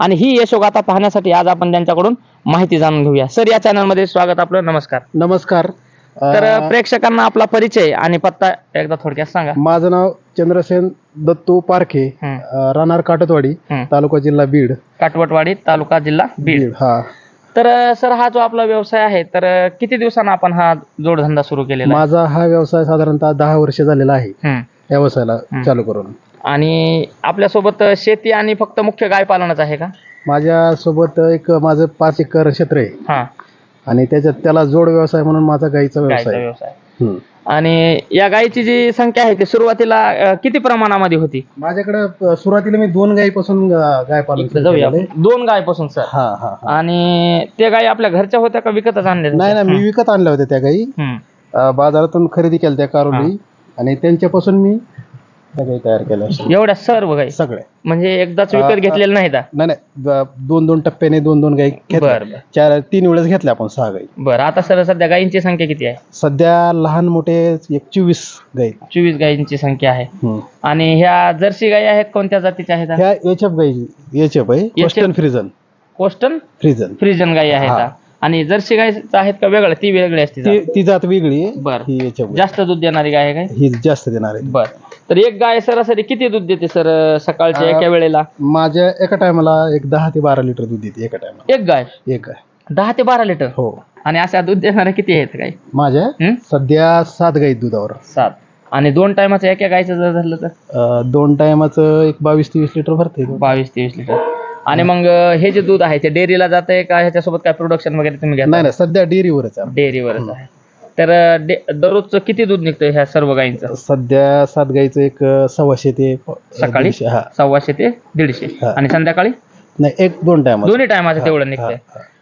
आणि ही यशोगाथा पाहण्यासाठी आज आपण त्यांच्याकडून माहिती जाणून घेऊया. सर या चॅनलमध्ये स्वागत आपलं. नमस्कार. नमस्कार. तर प्रेक्षकांना आपला परिचय आणि पत्ता एकदा थोडक्यात सांगा. माझं नाव चंद्रसेन दत्तू पारखे राहणार काटतवाडी. तालुका जिल्हा बीड. काटवटवाडी तालुका जिल्हा बीड. हा. तर सर हा जो आपला व्यवसाय आहे तर किती दिवसांना आपण हा जोडधंदा सुरू केलेला? माझा हा व्यवसाय साधारणतः दहा वर्ष झालेला आहे. व्यवसायाला. चालू करून आणि आपल्यासोबत शेती आणि फक्त मुख्य गाय पालनच आहे का माझ्या सोबत एक माझं पाच एकर क्षेत्र आहे हा आणि त्याच्यात त्याला जोड व्यवसाय म्हणून माझा गाईचा गायचा व्यवसाय आहे. व्यवसाय. आणि या गायीची जी संख्या आहे ती सुरुवातीला अ, किती प्रमाणामध्ये होती माझ्याकडे अ, सुरुवातीला मी दोन गाईपासून अ, गाय पालन इकडे सुरू जाऊया केलेलं आहे. आपण. दोन गायपासून सर हा हा हा. आणि ते गायी आपल्या घरच्या होत्या का विकतच आणल्या नाही ना मी विकत आणल्या होत्या त्या हम्म. अ, बाजारातून खरेदी केल्या त्या कारोली आणि त्यांच्यापासून मी गाई तयार केल्या एवढ्या सर्व गायी सगळ्या म्हणजे एकदाच विकत घेतलेलं नाही का? नाही नाही. ब- दोन दोन टप्प्याने दोन दोन गाई घेतल्या. बर बर. चार तीन वेळेस घेतल्या आपण सहा गाई. बर आता सर सध्या गायींची संख्या किती आहे? सध्या लहान मोठे एक चोवीस गाई. चोवीस गायींची संख्या आहे. आणि ह्या जर्सी गायी आहेत कोणत्या जातीच्या आहेत? ह्या एच एफ गाई एच एफ आहे. वेस्टर्न फ्रिजन कोस्टन फ्रिजन फ्रिजन गायी आहेत हा. आणि जर्सी गाय आहेत का वेगळ्या? ती वेगळी असते ती ती जात वेगळी आहे. बर. ही जास्त दूध देणारी गाय आहे काय? ही जास्त देणार आहे. बर. तर एक गाय सरासरी किती दूध देते सर सकाळच्या अ, एका वेळेला? माझ्या एका टायमाला एक दहा ते बारा लिटर दूध देते एका टायमाला. एक गाय? एक गाय. दहा ते बारा लिटर? हो. आणि अशा दूध देणाऱ्या किती आहेत काय? माझ्या? हं? सध्या सात गाई आहेत दुधावर. सात. आणि दोन टायमाचं एका गायचं जर झालं तर? अं, दोन टायमाचं एक बावीस तेवीस लिटर भरते. बावीस तेवीस लिटर. आणि मग हे जे दूध आहे ते डेअरीला जात आहे का ह्याच्यासोबत काय प्रोडक्शन वगैरे तुम्ही घेता नाही नाही सध्या डेअरीवरच आहे. डेअरीवरच आहे. तर डे- दररोजचं किती दूध निघतं ह्या सर्व गायींचं? सध्या सात गाईचं एक अं, सव्वाशे ते अं, सकाळी? दीडशे, हा. सव्वाशे ते दीडशे. हा. आणि संध्याकाळी? नाही एक दोन टाइम दोन्ही टायमाचं तेवढं निघतंय.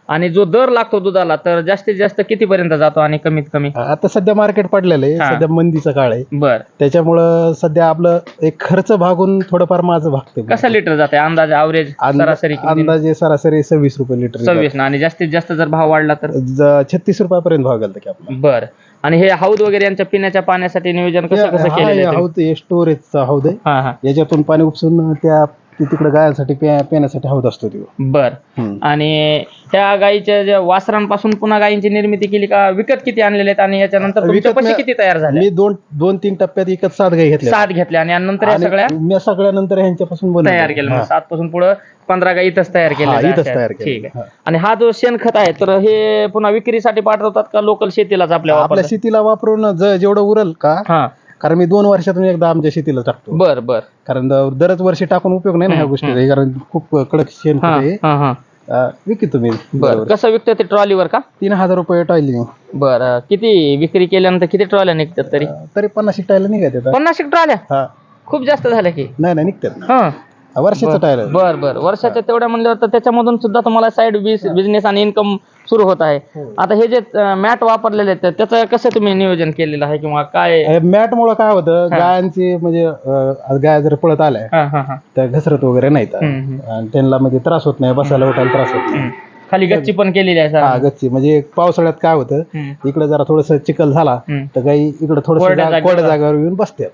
आणि जो दर लागतो दुधाला तर जास्तीत जास्त कितीपर्यंत जातो आणि कमीत कमी? आता सध्या मार्केट पडलेलं आहे. हा. सध्या मंदीचा काळ आहे. बर. त्याच्यामुळं सध्या आपलं एक खर्च भागून थोडंफार माझं भागते कसा लिटर जाते अंदाज अवरेज सरासरी किती? अंदाजे सरासरी सव्वीस रुपये लिटर सव्वीस ना आणि जास्तीत जास्त जर भाव वाढला तर? छत्तीस रुपयापर्यंत भाव गेला की आपला. बर. आणि हे हौद वगैरे यांच्या पिण्याच्या पाण्यासाठी नियोजन कसं कसं केलेलं आहे तुम्ही? हौद स्टोरेजचा हौद आहे. हा हा. याच्यातून पाणी उपसून त्या तिकडे गायांसाठी प्या- पिण्यासाठी हौद असतो तो बर हम्म. आणि त्या गायीच्या ज्या वासरांपासून पुन्हा गायींची निर्मिती केली का विकत किती आणलेले आहेत आणि याच्यानंतर तुमच्या विकत पैसे नाही. किती तयार झाले मी दोन दोन तीन टप्प्यात एकच सात गाई घेतल्या सात घेतल्या आणि नंतर या आणि सगळ्या मी सगळ्यानंतर ह्यांच्यापासून. तयार केलं हा. सात पासून पुढे पंधरा गाई इथंच तयार हा, केल्या इथंच. तयार केलं. ठीक आहे. आणि हा जो शेणखत आहे तर हे पुन्हा विक्रीसाठी पाठवतात का लोकल शेतीलाच आपल्या आपल्या वापरतात? शेतीला वापरून ज- जेवढं उरल का हा कारण मी दोन वर्षातून एकदा आमच्या शेतीला टाकतो. बर बर. कारण द- दरच वर्षी टाकून उपयोग नाही ना ह्या गोष्टीचा. कारण खूप कडक शेण हा आहे हा हा. अं, विकी तुम्ही. बर. कसं विकतं ते ट्रॉलीवर का? तीन हजार रुपये टायली बर. किती विक्री केल्यानंतर किती ट्रॉल्या निघतात तरी? तरी पन्नास टायला निघायत येतात पन्नास ट्रॉल्या? हा. खूप जास्त झाल्या की. नाही नाही निघतात ना. हा. वर्षाचं टायर बर बर. वर्षाच्या तेवढ्या म्हणल्यावर तर त्याच्यामधून सुद्धा तुम्हाला साईड बिझनेस आणि इन्कम सुरू होत आहे. हो. आता हे जे मॅट वापरलेले आहेत त्याचं कसं तुम्ही नियोजन केलेलं आहे किंवा काय? मॅट मुळे काय होतं. गायांची म्हणजे अं, गाय जर पळत आल्या हा हा हा. तर घसरत वगैरे नाहीत. आणि त्यांना म्हणजे त्रास होत नाही बसायला उठायला त्रास होत नाही. खाली गच्ची पण केलेली आहे हा सर गच्ची. म्हणजे पावसाळ्यात काय होतं हम्म, इकडे जरा थोडस चिखल झाला हम्म. तर गाई इकडे थोडस कोरड्या जागेवर- कोरड्या जागेवर येऊन बसतात.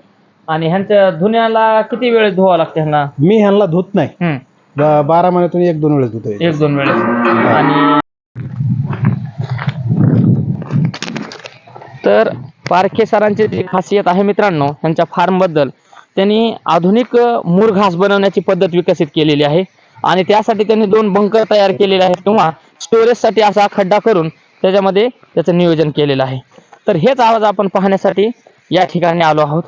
आणि ह्यांच्या धुण्याला किती वेळ धुवा लागते ह्यांना? मी ह्यांना धुत नाही. हम्म, ब- बारा महिन्यातून एक दोन वेळेस धुतो एक दोन वेळेस. आणि तर पारखे सरांची जी खासियत आहे मित्रांनो यांच्या फार्मबद्दल त्यांनी आधुनिक अ, मूर घास बनवण्याची पद्धत विकसित केलेली आहे. आणि त्यासाठी त्यांनी दोन बंकर तयार केलेले आहेत किंवा स्टोरेजसाठी असा खड्डा करून त्याच्यामध्ये त्याचं नियोजन केलेलं आहे. तर हेच आवाज आपण पाहण्यासाठी या ठिकाणी आलो आहोत.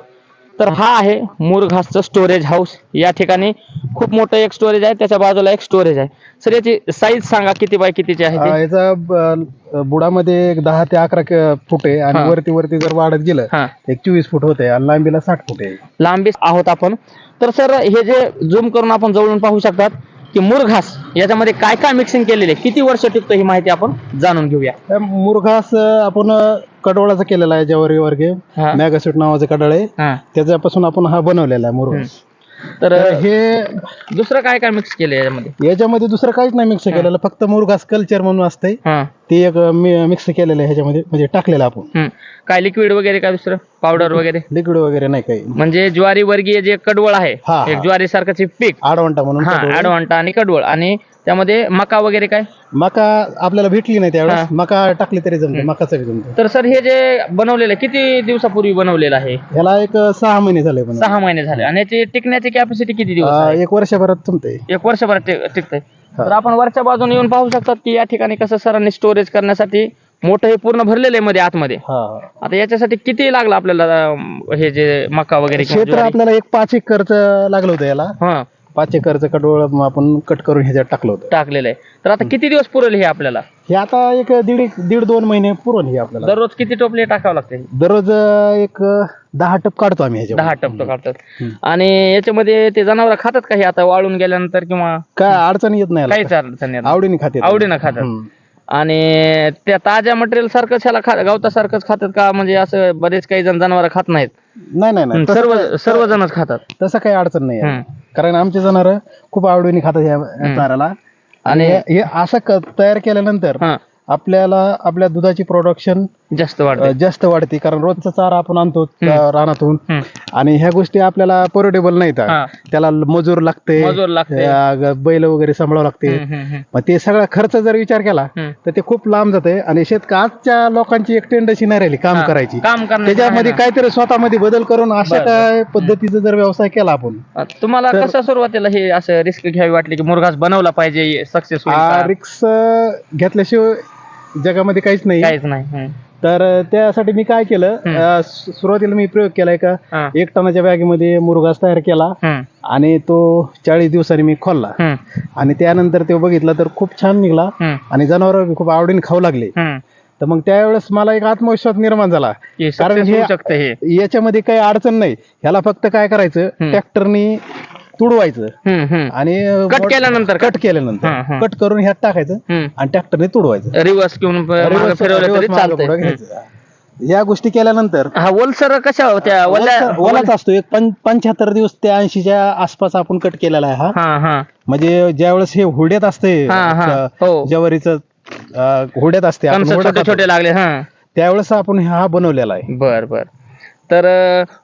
तर हा आहे मुरघासचं स्टोरेज हाऊस या ठिकाणी खूप मोठं एक स्टोरेज आहे त्याच्या बाजूला एक स्टोरेज आहे. सर याची साईज सांगा किती बाय कितीची आहे अं? याचा ब- बुडामध्ये एक दहा ते अकरा क- फूट आहे हा. आणि वरती वरती जर वाढत गेलं हा. एक चोवीस फूट होते आणि लांबीला साठ फूट आहे. लांबी आहोत आपण. तर सर हे जे झूम करून आपण जवळून पाहू शकतात की मुरघास याच्यामध्ये काय काय मिक्सिंग केलेले किती वर्ष टिकतं ही माहिती आपण जाणून घेऊया. मुरघास आपण कडवळाचा केलेला आहे ज्यावर वर्गे. मॅगासूट नावाचं कडळ आहे. हा. त्याच्यापासून आपण हा बनवलेला आहे मुरघास. तर हे दुसरं काय काय मिक्स केलं याच्यामध्ये? याच्यामध्ये दुसरं काहीच नाही मिक्स केलेलं. फक्त मुरघास कल्चर म्हणून असतंय. ते एक मिक्स केलेलं आहे ह्याच्यामध्ये म्हणजे टाकलेलं आपण. हम्म. काय लिक्विड वगैरे काय दुसरं? पावडर वगैरे? लिक्विड वगैरे नाही काही. म्हणजे ज्वारी वर्गीय जे कडवळ आहे हा, हा. एक ज्वारी सारखंचे पीक. आडवंटा म्हणून हा. आडवंटा आणि कडवळ. आणि त्यामध्ये मका वगैरे काय? मका आपल्याला भेटली नाही त्यावेळेस. मका टाकली तरी जमते मकाचं बी जमतं. तर सर हे जे बनवलेलं आहे, किती दिवसापूर्वी बनवलेलं आहे? ह्याला एक सहा महिने झाले पण सहा महिने झाले. आणि याची टिकण्याची कॅपॅसिटी किती दिवस आहे? एक वर्षभरात जमते एक वर्षभरात टिक- टिकतंय. तर आपण वरच्या बाजूने येऊन पाहू शकतात की या ठिकाणी कसं सरांनी स्टोरेज करण्यासाठी मोठं हे पूर्ण भरलेलं आहे मध्ये आतमध्ये. हा आता याच्यासाठी किती लागलं आपल्याला हे जे मका वगैरे किंवा क्षेत्र ज्वारी? आपल्याला एक पाच एकरच लागलं होतं याला. हा. पाच एकरचं कडवळ आपण कट करून ह्याच्यात टाकलं होतं. टाकलेलं आहे. तर आता किती दिवस पुरेल हे आपल्याला? हे आता एक दीड दीड दोन महिने पुरवून हे आपल्याला. दररोज किती टोपले टाकावं लागते? दररोज अं, एक अं, दहा टप काढतो आम्ही ह्याच्यावर दहा टप्प काढतात. हम्म. आणि याच्यामध्ये ते जनावर खातात का हे? आता वाळून गेल्यानंतर किंवा काय अडचण येत नाही याला. काहीच अडचण येत नाही. आवडीने खाते आवडीनं खातात. आणि त्या ताज्या मटेरियल सारखंच ह्याला खा गवतासारखंच खातात का? म्हणजे असं बरेच काही जण जनावर खात नाहीत. नाही नाही नाही. सर्व सर्वजणच खातात. तसं काही अडचण नाही आहे. हम्म. कारण आमचे जनावर खूप आवडीने खातात या चाऱ्याला आणि आणि हे असं क- तयार केल्यानंतर हा. आपल्याला आपल्या दुधाची प्रोडक्शन जास्त वाढते. जास्त वाढते. कारण रोजचा चारा आपण आणतो रानातून. आणि ह्या गोष्टी आपल्याला परवडेबल नाहीत. त्याला मजूर लागते. बैल वगैरे सांभाळावं लागते. मग ते सगळा खर्च जर विचार केला. तर ते खूप लांब जाते. आणि शेतक आजच्या लोकांची एक टेंडन्सी नाही राहिली काम करायची. त्याच्यामध्ये. काहीतरी स्वतःमध्ये बदल करून अशा काय पद्धतीचा जर व्यवसाय केला आपण तुम्हाला कसं सुरुवातीला हे असं रिस्क घ्यावी वाटली की मुरघास बनवला पाहिजे सक्सेस रिक्स घेतल्याशिवाय जगामध्ये काहीच नाही काहीच नाही हम्म. तर त्यासाठी मी काय केलं अं, सु- सुरुवातीला मी प्रयोग केलाय का हा. एक टनाच्या बॅगेमध्ये मुरघास तयार केला हम्म. आणि तो चाळीस दिवसांनी मी खोलला हम्म. आणि त्यानंतर तो बघितला तर खूप छान निघला हम्म. आणि जनावर खूप आवडीने खाऊ लागले हम्म. तर मग त्यावेळेस मला एक आत्मविश्वास निर्माण झाला कारण success हे होऊ शकतं हे याच्यामध्ये काही अडचण नाही ह्याला फक्त काय करायचं हम्म. ट्रॅक्टरनी तुडवायचं हम्म, हम्म. आणि कट केल्यानंतर कट केल्यानंतर हं. कट करून ह्यात टाकायचं हम्म. आणि ट्रॅक्टरने तुडवायचं रिवर्स घेऊन प- मागं Reverse- फिरवलं तरी reverse मागं चालतंय पुढं हम्म. घ्यायचं. या गोष्टी केल्यानंतर हा ओलसर कशा होत्या वल्या ओलाच- ओलाच असतो एक पंच्याहत्तर दिवस ते ऐंशीच्या आसपास आपण कट केलेला आहे हा हा हा म्हणजे ज्यावेळेस हे हुड्यात असते हा, हा. हो. ज्वारीचं अं, हुड्यात असते आपण कणस हुडा छोटे खातो. छोटे लागले हा त्यावेळेस आपण हा बनवलेला आहे बर बर तर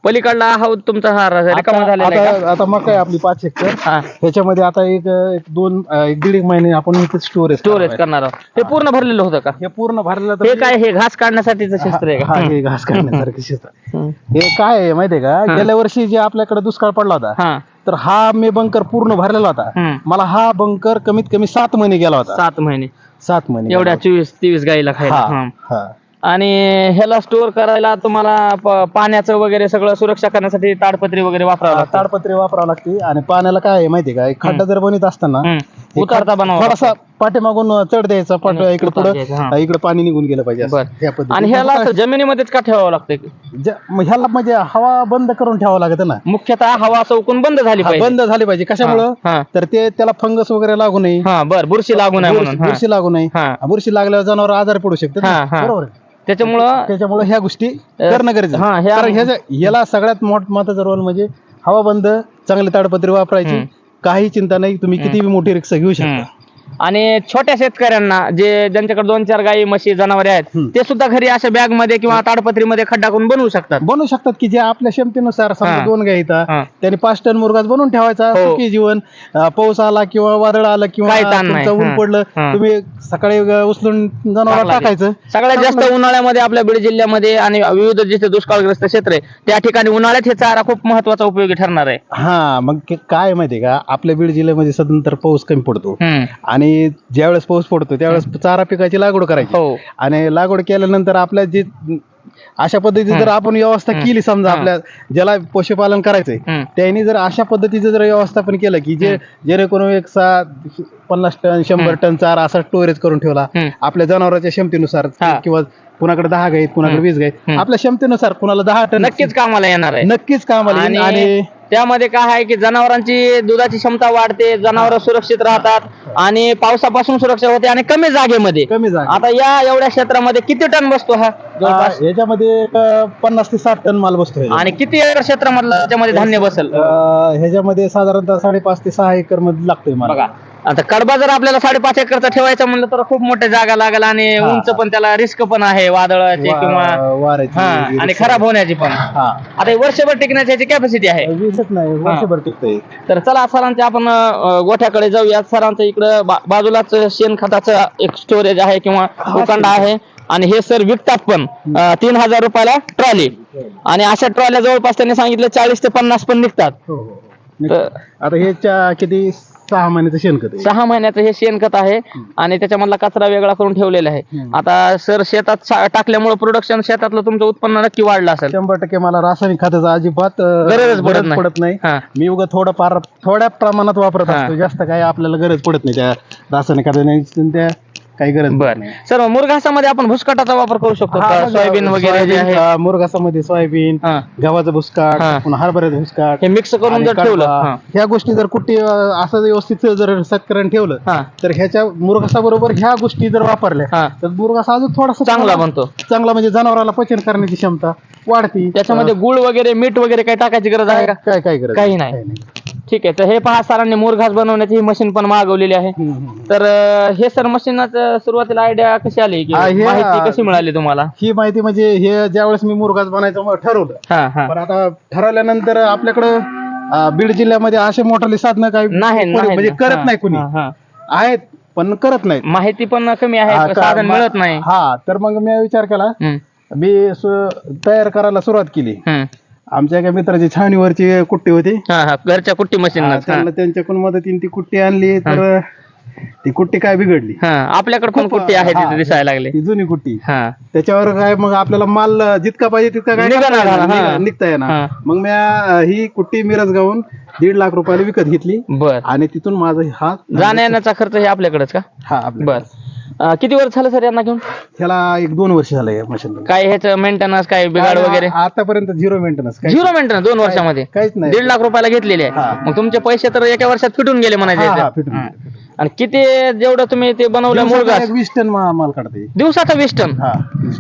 पलीकडला हा तुमचा हा रिकामा आता झालेला आहे आता- आता मग काय आपली पाच एकर. हा. ह्याच्यामध्ये आता एक एक दोन एक दीड एक महिने आपण इथे स्टोरेज स्टोरेज करणार आहोत. हे पूर्ण भरलेलं होतं का? हे पूर्ण भरलेलं हे काय हे घास काढण्यासाठीचं शस्त्र आहे हा का? हे घास काढण्यासारखं शेत आहे. हम्म. हे काय आहे माहितीये का? गेल्या वर्षी जे आपल्याकडे दुष्काळ पडला होता हा. तर हा मी बंकर पूर्ण भरलेला होता. हम्म. मला हा बंकर कमीत कमी सात महिने गेला होता. सात महिने. सात महिने एवढ्या चोवीस तेवीस गाईला खायला. हा हा. हा. आणि ह्याला स्टोअर करायला तुम्हाला प- पाण्याचं वगैरे सगळं सुरक्षा करण्यासाठी ताडपत्री वगैरे वापरावं लागतं ताडपत्री वापरावं लागते आणि पाण्याला काय आहे माहितीये का एक खड्डा जर बनवत असताना हम्म. उतारता बनवा थोडासा पाठीमागून चढ द्यायचा पाठ इकडे द्यायचा, हा. पुढे इकडे पाणी निघून गेलं पाहिजे असं. बर. ह्या पद्धतीने. आणि ह्याला असं जमिनीमध्येच का ठेवावं लागतं मग ह्याला म्हणजे हवा बंद करून ठेवावं लागतं ना मुख्यतः हवा चौकून बंद झाली हा, पाहिजे बंद झाली पाहिजे कशामुळं हा तर ते त्याला फंगस वगैरे लागू नये हा बर बुरशी लागू नये म्हणून बुरशी हा. बुरशी लागू नये हा बुरशी लागल्यावर जनावर आजार पडू शकतात हा. हा. बरोबर आहे. त्याच्यामुळं त्याच्यामुळे ह्या गोष्टी करणं गरजेचं हा. ह्या- कारण याला सगळ्यात मोठ महत्त्वाचा रोल म्हणजे हवा बंद चांगली ताडपत्री वापरायची. काही चिंता नाही तुम्ही किती मोठी रिक्षा घेऊ शकता. आणि छोट्या शेतकऱ्यांना जे ज्यांच्याकडे दोन चार गाई म्हशी जनावरे आहेत हम्म. ते सुद्धा घरी अशा बॅगमध्ये किंवा ताडपत्रीमध्ये खड्डा करून बनवू शकतात बनवू शकतात की जे आपल्या क्षमतेनुसार समजा हा. दोन गाय हा. त्याने पाच टन मुरगास बनवून ठेवायचा हो. सुखी जीवन अं, पाऊस आला किंवा वादळ आलं किंवा काही ताण नाही. तुमचं ऊन हा. पडलं हा. तुम्ही सकाळी उचलून जनावर टाकायचं सगळ्यात जास्त उन्हाळ्यामध्ये आपल्या बीड जिल्ह्यामध्ये आणि विविध जिथे दुष्काळग्रस्त क्षेत्र आहे त्या ठिकाणी उन्हाळ्यात हे चारा खूप महत्त्वाचा उपयोगी ठरणार आहे हा मग काय माहितीये का आपल्या बीड जिल्ह्यामध्ये सदंतर पाऊस कमी पडतो हम्म. आणि ज्यावेळेस पाऊस पडतो त्यावेळेस चारा पिकाची लागवड करायची. हो. आणि लागवड केल्यानंतर आपल्या जे अशा पद्धतीची जर आपण व्यवस्था केली समजा आपल्या ज्याला पशुपालन करायचंय हम्म. त्यांनी जर अशा पद्धतीचं जर व्यवस्थापन केलं की जे जेणेकरून एक सात पन्नास टन शंभर टन चारा असा स्टोरेज करून ठेवला हम्म. आपल्या जनावरांच्या क्षमतेनुसार हा. किंवा कुणाकडे दहा गाईत कुणाकडे वीस गाईत. आपल्या क्षमतेनुसार कुणाला दहा टन नक्कीच कामाला येणार आहे. नक्कीच कामाला येईल आणि आणि त्यामध्ये काय आहे की जनावरांची दुधाची क्षमता वाढते जनावर सुरक्षित राहतात आणि पावसापासून सुरक्षा होते आणि कमी जागेमध्ये. कमी जागा. आता या एवढ्या क्षेत्रामध्ये किती टन बसतो हा? जवळपास? याच्यामध्ये अं, पन्नास ते साठ टन माल बसतो. आणि किती एकर क्षेत्रामधलं त्याच्यामध्ये धान्य बसेल? ह्याच्यामध्ये साधारणतः साडेपाच ते सहा एकरमध्ये लागतोय मला. बघा आता कडबा जर आपल्याला साडेपाच एकरचा ठेवायचा म्हणलं तर खूप मोठ्या जागा लागेल आणि हा. उंच पण त्याला रिस्क पण आहे वादळाची वा- किंवा वाऱ्याची हा वगैरे. आणि खराब होण्याची पण. हा. आता हे वर्षभर टिकण्याची याची कॅपॅसिटी आहे. वीसच नाही वर्षभर टिकतंय. तर चला सरांच्या आपण अं, गोठ्याकडे जाऊया. सरांचं इकडं बा- बाजूलाच शेणखताचं एक स्टोरेज आहे किंवा उकांडा आहे. आणि हे सर विकतात पण अं, तीन हजार रुपयाला ट्रॉली आणि अशा ट्रॉल्या जवळपास त्यांनी सांगितलं चाळीस ते पन्नास पण निघतात. हो हो तर आता हे किती? सहा महिन्याचं शेणखत आहे. सहा महिन्याचं हे शेणखत आहे आणि त्याच्यामधला कचरा वेगळा करून ठेवलेला आहे. हम्म. आता सर शेतात सा- टाकल्यामुळे प्रोडक्शन शेतातलं तुमचं उत्पन्न नक्की वाढलं असेल. शंभर टक्के मला रासायनिक खताचा अजिबात अं, गरजच पडत गरज नाही. पडत नाही. हा. मी उगा थोडं फार थोड्या प्रमाणात वापरत हा. असतो. जास्त काय आपल्याला गरज पडत नाही त्या रासायनिक खताची त्या काही गरज बर नाही. सर मुरघासामध्ये आपण भुसकाटाचा वापर करू शकतो हा, का? सोयाबीन वगैरे जे सोयाबीन, आहे अं, मुरघासामध्ये सोयाबीन हा गव्हाचं भुसकाट हा. पुन्हा हरभऱ्याचं भुसकाट हे मिक्स करून आणि जर ठेवलं. हा. ह्या गोष्टी जर कुठे अं, असं व्यवस्थित जर शेतकऱ्याने ठेवलं हा तर ह्याच्या मुरघासा बरोबर ह्या गोष्टी जर वापरल्या तर मुरघासा अजून थोडासा चांगला बनतो चांगला म्हणजे जनावराला पचन करण्याची क्षमता वाढती त्याच्यामध्ये गुळ वगैरे मीठ वगैरे काही टाकायची गरज आहे का काय काय गरज काही नाही. ठीक आहे तर हे पहा सरांनी मुरघास बनवण्याची ही मशीन पण मागवलेली आहे. तर अं, हे सर मशीनाच सुरुवातीला आयडिया कशी आली? की हा, हे, माहिती कशी मिळाली तुम्हाला? ही माहिती म्हणजे हे ज्यावेळेस मी मुरघास बनायचं मग ठरवलं. हा हा. पण आता ठरवल्यानंतर आपल्याकडं अं, बीड जिल्ह्यामध्ये असे मोठाले साधनं काही नाही कोणी नाही. म्हणजे हा, करत नाही कुणी. हा, हा. आहेत पण करत नाहीत. माहिती पण कमी हा, आहे का- साधन मिळत नाही. हा तर मग मी विचार केला हम्म, मी सु- तयार करायला सुरुवात केली. हम्म. आमच्या एका मित्राची छावणीवरची कुट्टी होती. हा हा घरच्या कुट्टी मशीन हा, त्यांना त्यांच्याकडून मदतीने ती कुट्टी आणली. तर ती कुट्टी काय बिघडली? हा आपल्याकडे पण खूप, कुट्टी आहे तिथे दिसायला लागले. ती जुनी कुट्टी. हा. त्याच्यावर काय मग आपल्याला माल जितका पाहिजे तितका काय निघणार, करता येणार, हा. निघ- निघता हा. येणार मग मी ही कुट्टी मिरज गावून दीड लाख रुपयाला विकत घेतली. बर. आणि तिथून माझा हा जाण्या येण्याचा खर्च हे आपल्याकडेच का? हा बर. अं, किती वर्ष झालं सर यांना घेऊन? ह्याला एक दोन वर्ष झालं या मशीन काय ह्याचं मेंटेनन्स काय बिघाड वगैरे? आतापर्यंत झिरो मेंटेनन्स झिरो मेंटेनन्स दोन वर्षामध्ये? काहीच नाही. दीड लाख रुपयाला घेतलेले हा. आहे मग तुमचे पैसे तर एका वर्षात फिटून गेले म्हणायचे हा, हा. फिटून हा. आणि किती जेवढं तुम्ही ते बनवलं दिवसाचा मुरगास एक वीस टन मा- माल काढते. दिवसाचा वीस टन? हा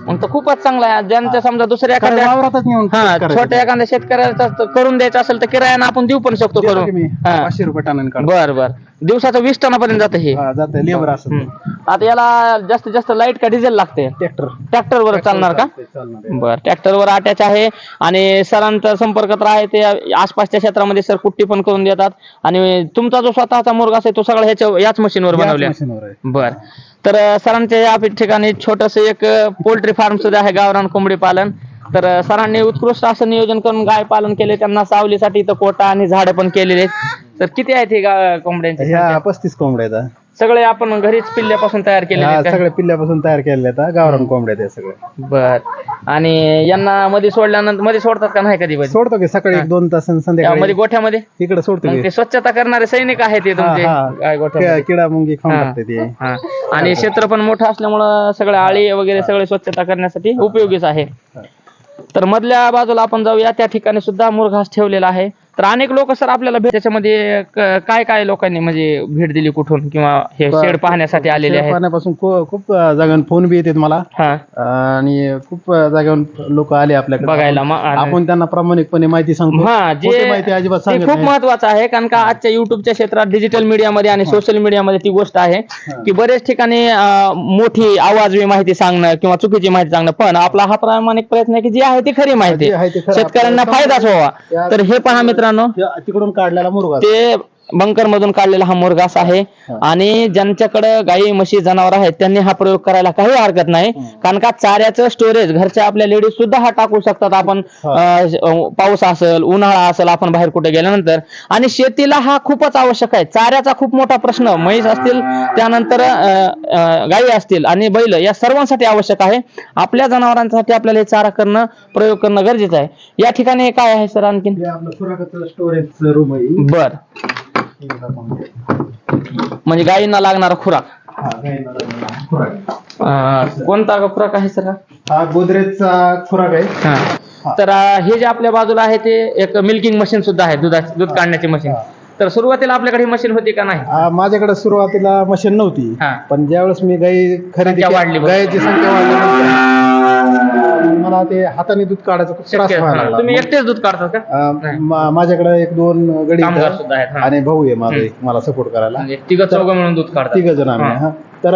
मग तर खूपच चांगला आहे. ज्यांच्या समजा दुसऱ्या कारण एखाद्या वावरातच नेऊन हा करायचं. छोट्या एखाद्या शेतकऱ्याचा तर करून द्यायचं असेल तर किरायानं आपण देऊ पण शकतो देतो करून. की मी. हा. पाचशे रुपये टनाने काढतो. बर बर. दिवसाचं वीस टनापर्यंत जातं हे. हा जात. लेबर असत हम्म. आता याला जास्तीत जास्त लाइट का डिझेल लागते? ट्रॅक्टर. ट्रॅक्टर वर चालणार का? चालणार बर ट्रॅक्टर वर अटॅच आहे. आणि सरांचा संपर्क तर आहे ते आसपासच्या क्षेत्रामध्ये सर कुट्टी पण करून देतात. आणि तुमचा जो स्वतःचा मुर्गा आहे तो सगळा ह्याच्या याच मशीनवर बनवला मशीनवर आहे. बर. तर अं, सरांच्या या ठिकाणी छोटस एक पोल्ट्री फार्म सुद्धा आहे गावरान कोंबडी पालन. तर अं, सरांनी उत्कृष्ट असं नियोजन करून गाय पालन केले. त्यांना सावलीसाठी इथं कोटा आणि झाडं पण केलेले आहेत. तर किती आहेत हे गा- कोंबड्यांची ह्या संख्या? पस्तीस कोंबड्या आहेत हा. सगळे आपण घरीच पिल्ल्यापासून तयार केलेले ह्या आहेत का? सगळ्या पिल्ल्यापासून तयार केलेल्या आहेत हा. गावरान कोंबड्या ह्या सगळ्या बर. आणि यांना मध्ये सोडल्यानंतरमध्ये सोडतात का नाही कधी मध्ये सोडतो की सकाळी एक दोन तास आणि मध्ये संध्याकाळी गोठ्यामध्ये? इकडे सोडतो मग की. ते स्वच्छता करणारे सैनिक आहेत ते तुमचे. हा. गाय गोठ्यामध्ये? कि- किडा मुंगी खाऊन हा. टाकते ते. हा. आणि क्षेत्र पण मोठं असल्यामुळं सगळे आळी वगैरे सगळे स्वच्छता करण्यासाठी उपयोगीच आहे. तर मधल्या बाजूला आपण जाऊया. त्या ठिकाणी सुद्धा मुरघास ठेवलेला आहे. तर अनेक लोक सर आपल्याला भेट त्याच्यामध्ये क- काय काय लोकांनी म्हणजे भेट दिली कुठून? किंवा हे शेड पाहण्यासाठी आलेले आहेत? पाण्यापासून खूप जागांवर फोन बी येतात मला. हा. आणि खूप जागावर लोक आले आपल्याकडे. बघायला आणि- आपण त्यांना प्रामाणिकपणे माहिती सांगतो. हा खोटी जे माहिती अजिबात ते सांगत खूप नाही. महत्वाचं आहे कारण का आजच्या युट्यूबच्या क्षेत्रात डिजिटल मीडियामध्ये आणि सोशल मीडियामध्ये ती गोष्ट आहे की बरेच ठिकाणी अं, मोठी आवाजवी माहिती सांगणं किंवा चुकीची माहिती सांगणं पण आपला हा प्रामाणिक प्रयत्न आहे की जी आहे ती खरी माहिती. जे आहे ते खरं. शेतकऱ्यांना आपल्याला फायदाच व्हावा. त्या- तर हे पहा मित्रांनो त्या तिकडून काढलेला मुरगा. ते बंकर मधून काढलेला हा मुरघास आहे. आणि ज्यांच्याकडे गाई म्हशी जनावर आहेत त्यांनी हा प्रयोग करायला काही हरकत नाही. कारण का चाऱ्याचं स्टोरेज घरच्या आपल्या लेडीज सुद्धा हा टाकू शकतात. आपण पाऊस असेल उन्हाळा असेल आपण बाहेर कुठे गेल्यानंतर. आणि शेतीला हा खूपच आवश्यक आहे. चाऱ्याचा खूप मोठा प्रश्न म्हैस असतील त्यानंतर गायी असतील आणि बैल या सर्वांसाठी आवश्यक आहे. आपल्या जनावरांसाठी आपल्याला हे चारा करणं प्रयोग करणं गरजेचं आहे. या ठिकाणी काय आहे सर आणखीन? बर. म्हणजे गायींना लागणारा खुराक. हा, गाईला लागलेला खुराक. अं, कोणता खुराक आहे सर हा? हा गोदरेजचा खुराक आहे. हा. तर अं, हे जे आपल्या बाजूला आहे ते एक मिल्किंग मशीन सुद्धा आहे दुधा दूध काढण्याची मशीन तर सुरुवातीला आपल्याकडे ही मशीन होती का नाही? आ, माझ्याकडे सुरुवातीला मशीन नव्हती. हा. पण ज्यावेळेस मी गाई खरेदी संख्या वाढली. गायीची संख्या वाढल्यानंतर मला ते हाताने दूध काढायचं खूप त्रास शक्य- व्हायला. लागला. तुम्ही एकटेच दूध काढतात का अं, नाही. मा- माझ्याकडे एक दोन गडी कामगार आहेत. सुद्धा आहेत हा. आणि भाऊ आहे माझा. एक मला सपोर्ट करायला म्हणजे तिघ चौघ मिळून दूध काढतात तिघ जण आम्ही हा. तर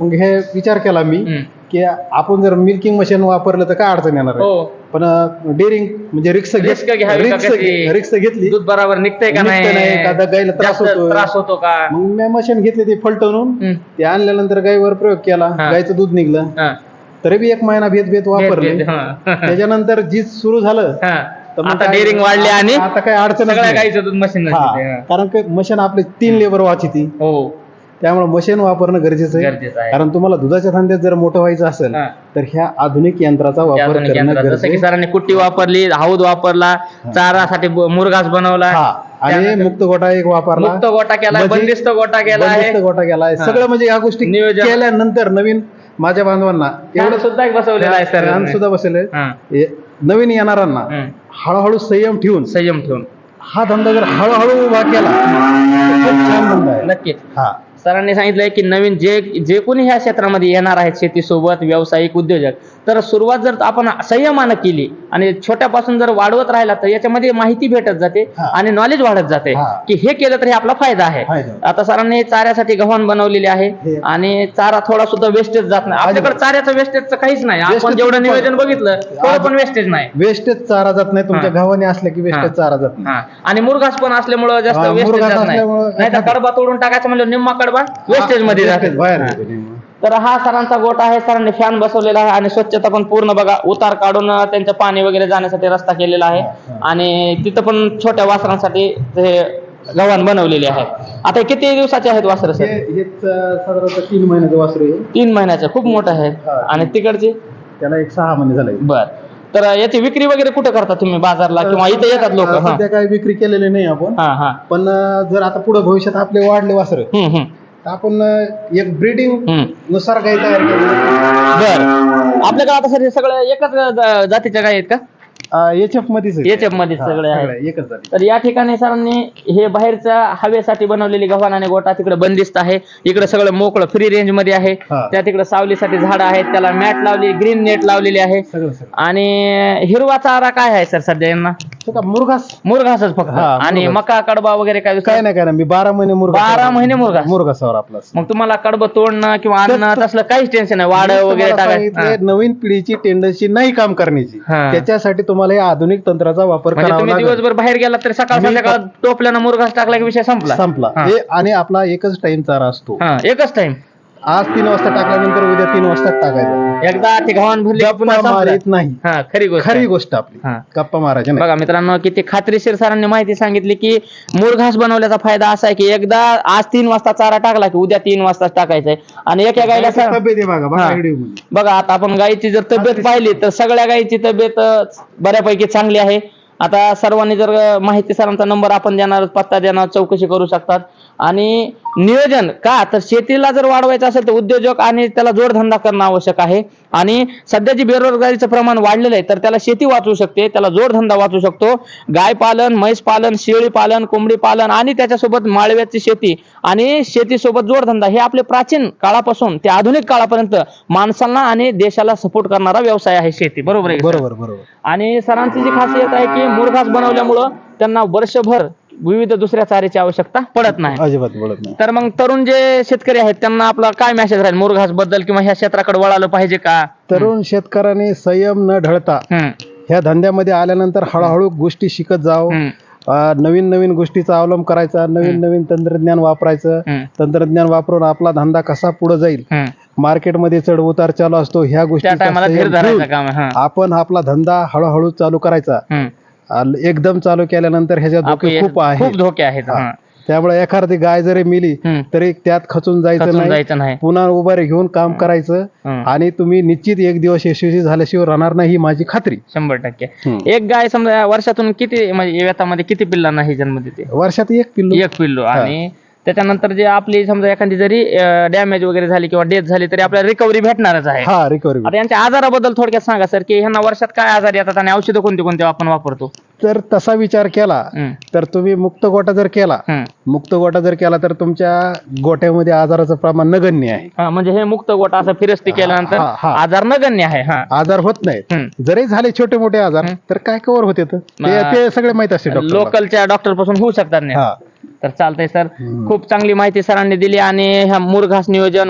मग हे विचार केला मी हम्म. की आपण जर मिल्किंग मशीन वापरलं तर काय अडचण येणार आहे हो पण डेअरिंग म्हणजे रिक्स Risk घ्यावी का रिक्स कशी? रिक्स घेतली दूध बराबर निघतंय का निघतंय नाही, एखादा गाईला त्रास जास्त होतोय. त्रास होतो का मग मी मशीन घेतली ते फलटवून हम्म. ते आणल्यानंतर गाईवर प्रयोग केला हा. गाईचं दूध निघलं हा. तरी बी एक महिना भेद भेद वापरले. हा. त्याच्यानंतर जी सुरू झालं. हा. तर मग आता काय- डेअरिंग वाढली आणि आता काय अडचण सगळ्या गाईचं दूध मशीन कारण की मशीन आपले तीन लेबर वाचिती. हो. त्यामुळे मशीन वापरणं गरजेचं आहे. गरजेचं आहे. कारण तुम्हाला दुधाच्या धंद्यात जर मोठं व्हायचं असेल हा. तर ह्या आधुनिक यंत्राचा वापर करणं यंत्रात जसं की गरजेचं आहे. सरांनी कुट्टी वापरली हौद वापरला चारासाठी ब- मुरघास बनवला. हा. आणि त्यानंतर मुक्त गोटा एक वापरला. मुक्त गोटा केला म्हणजे बंदिस्त गोटा केला आहे. बंदिस्त गोटा केलाय हा. सगळं म्हणजे या गोष्टी नियोजन. केल्यानंतर नवीन माझ्या बांधवांना एवढं सुद्धा एक बसवलेलं आहे सर. सुद्धा बसवले. नवीन येणाऱ्यांना. हळूहळू संयम ठेवून संयम ठेवून. हा धंदा जर हळूहळू उभा केला तर खूप छान धंदा आहे. नक्की हा. सरांनी सांगितलंय की नवीन जे जे कोणी ह्या क्षेत्रामध्ये येणार आहेत शेतीसोबत व्यावसायिक उद्योजक तर सुरुवात जर आपण संयमानं केली आणि छोट्यापासून जर वाढवत राहिला तर याच्यामध्ये माहिती भेटत जाते. आणि नॉलेज वाढत जाते. की हे केलं तर हे आपला फायदा आहे. आता सरांनी चाऱ्यासाठी गव्हाण बनवलेले आहे. आणि चारा थोडा सुद्धा वेस्टेज जात नाही आपल्याकडे चाऱ्याचं वेस्टेजचं काहीच नाही आपण जेवढं नियोजन. बघितलं तेवढं पण वेस्टेज नाही वेस्टेज चारा जात नाही तुमच्या. गावाने असलं की वेस्टेज. चारा जात नाही आणि मुरघास पण असल्यामुळं जास्त वेस्टेज जात नाही तर कडबा तोडून टाकायचं म्हणजे निम्मा कडबा वेस्टेजमध्ये जाते हा. तर हा सरांचा गोटा आहे. सरांनी फॅन बसवलेला आहे आणि स्वच्छता पण पूर्ण बघा. उतार काढून अं, त्यांचं पाणी वगैरे जाण्यासाठी रस्ता केलेला आहे. हा. आणि तिथं पण छोट्या वासरांसाठी ते गव्हाण बनवलेले आहे. आता हे किती दिवसाचे आहेत वासर हे सर साधारणतः तीन महिन्याचं वासरू आहे तीन महिन्याचे. खूप मोठे आहेत हा. आणि तिकडचे? त्याला एक सहा महिने झाले. बर. तर याची विक्री वगैरे कुठे करता तुम्ही बाजारला किंवा इथे येतात लोक? हा. काही विक्री केलेली नाही आपण. हा हा. पण जर आता पुढे भविष्यात आपले वाढले वासर तर आपण एक ब्रीडिंगनुसार गाई तयार केली बर. आपल्याकडे आता सर हे सगळं एकच जा- जातीच्या गाय आहेत का? एच एफ मध्येच आहे. HF मध्येच हा, सगळे आहेत. सगळे एकच झाली तर या ठिकाणी सरांनी हे बाहेरच्या हवेसाठी बनवलेली गव्हाण आणि गोटा तिकडे बंदिस्त आहे. इकडे सगळं मोकळं फ्री रेंजमध्ये आहे. हा. त्या तिकडे सावलीसाठी झाडं आहेत. त्याला मॅट लावली ग्रीन नेट लावलेली आहे. सगळं सगळं. आणि हिरवा चारा काय आहे सर सध्या यांना? का मुरघास? मुरघासच फक्त. हा, आणि मुरघास. मका कडबा वगैरे काय? काय नाही काय नाही. मी बारा महिने मुरघास बारा महिने मुरघास? मुरघासावर आपला मग तुम्हाला कडबं तोडणं किंवा आणणं तसलं काहीच टेन्शन नाही. वाड मी वगैरे तुम्हाला टाकायचं. सांगितलंय, नवीन पिढीची टेंडन्सी नाही काम करण्याची. हा. त्याच्यासाठी तुम्हाला या आधुनिक तंत्राचा वापर म्हणजे करावा तुम्ही लागेल. दिवसभर बाहेर गेला तर सकाळ मी- संध्याकाळ टोपल्यानं मुरघास टाकला की विषय संपला. संपला. हा. हे आणि आपला एकच टाइम चारा असतो. हा एकच टाइम आज तीन वाजता टाकल्यानंतर उद्या तीन वाजता टाकायचा एकदा ते गव्हाण भरली की पुन्हा गप्पा संपलं. मारित नाही हा खरी गोष्ट खरी आहे. गोष्ट आपली हा. गप्पा मारायच्या नाही बघा मित्रांनो किती खात्रीशीर सरांनी माहिती सांगितली की मुरघास बनवल्याचा फायदा असा आहे की एकदा आज तीन वाजता चारा टाकला की उद्या तीन वाजता टाकायचा आहे आणि एका गायला सर तब्येत आहे बघा बघा हा. व्हिडिओमध्ये बघा आता आपण गायीची जर तब्येत पाहिली तर सगळ्या गायीची तब्येत अं, बऱ्यापैकी चांगली आहे आता सर्वांनी जर माहिती सरांचा नंबर आपण देणार पत्ता देणार चौकशी करू शकतात. आणि नियोजन का? तर शेतीला जर वाढवायचं असेल तर उद्योजक आणि त्याला जोडधंदा करणं आवश्यक आहे. आणि सध्या जी बेरोजगारीचं प्रमाण वाढलेलं आहे तर त्याला शेती वाचू शकते त्याला जोडधंदा वाचू शकतो. गाय पालन म्हैस पालन शेळी पालन कोंबडी पालन आणि त्याच्यासोबत माळव्याची शेती आणि शेतीसोबत जोडधंदा हे आपले प्राचीन काळापासून ते आधुनिक काळापर्यंत माणसांना आणि देशाला सपोर्ट करणारा व्यवसाय आहे शेती. बरोबर आहे? बरोबर बरोबर. आणि सरांची जी खासियत आहे की मुरघास बनवल्यामुळं त्यांना वर्षभर विविध दुसऱ्या चाऱ्याची आवश्यकता पडत नाही. अजिबात बोलत नाही. तर मग तरुण जे शेतकरी आहेत त्यांना आपला काय मेसेज राहील? मुरघासबद्दल किंवा ह्या क्षेत्राकडे वळालं पाहिजे का? तरुण शेतकऱ्याने संयम न ढळता हम्म, ह्या धंद्यामध्ये आल्यानंतर हळूहळू गोष्टी शिकत जाव. हम्म, अं, नवीन नवीन गोष्टीचा अवलंब करायचा नवीन नवीन तंत्रज्ञान वापरायचं. हम्म, तंत्रज्ञान वापरून आपला धंदा कसा पुढे जाईल? हम्म. मार्केटमध्ये चढ उतार चालू असतो. ह्या त्या गोष्टी टायमाला धीर धरायचं काम आहे. हा. आपण आपला धंदा हळूहळू चालू करायचा. हम्म. एकदम चालू केल्यानंतर ह्याच्यात धोके खूप आहे खूप धोके आहेत हा. हा. त्यामुळे एखादी गाय जरी मिली हम्म. तरी त्यात खचून जायचं खचून नाही जायचं नाही पुन्हा उभारे घेऊन काम करायचं हम्म. आणि तुम्ही निश्चित एक दिवस यशस्वी झाल्याशिवाय राहणार नाही ही माझी खात्री शंभर टक्के हम्म. एक गाय समजा वर्षातून किती म्हणजे व्यतामध्ये किती पिल्लांना ही जन्म देते वर्षात एक पिल्लू एक पिल्लू आणि त्याच्यानंतर जे आपली समजा एखादी जरी डॅमेज वगैरे झाली किंवा डेथ झाली तरी आपल्याला रिकव्हरी भेटणारच आहे हा रिकव्हरी आता यांच्या आजाराबद्दल थोडक्यात सांगा सर की ह्यांना वर्षात काय आजार येतात आणि औषधं कोणते कोणते आपण वापरतो तर तसा विचार केला तर तुम्ही मुक्त गोटा जर केला. मुक्त गोटा जर केला तर तुमच्या गोट्यामध्ये आजाराचं प्रमाण नगण्य आहे म्हणजे हे मुक्त गोटा असं फिरस्ती केल्यानंतर. आजार नगण्य आहे हा आजार होत हम्म. जरी झाले छोटे मोठे आजार. तर काय कव्हर होते तर? ते सगळे माहीत असते लोकलच्या डॉक्टरपासून होऊ शकतात नाही तर चालतंय सर. खूप चांगली माहिती सरांनी दिली आणि ह्या मुरघास नियोजन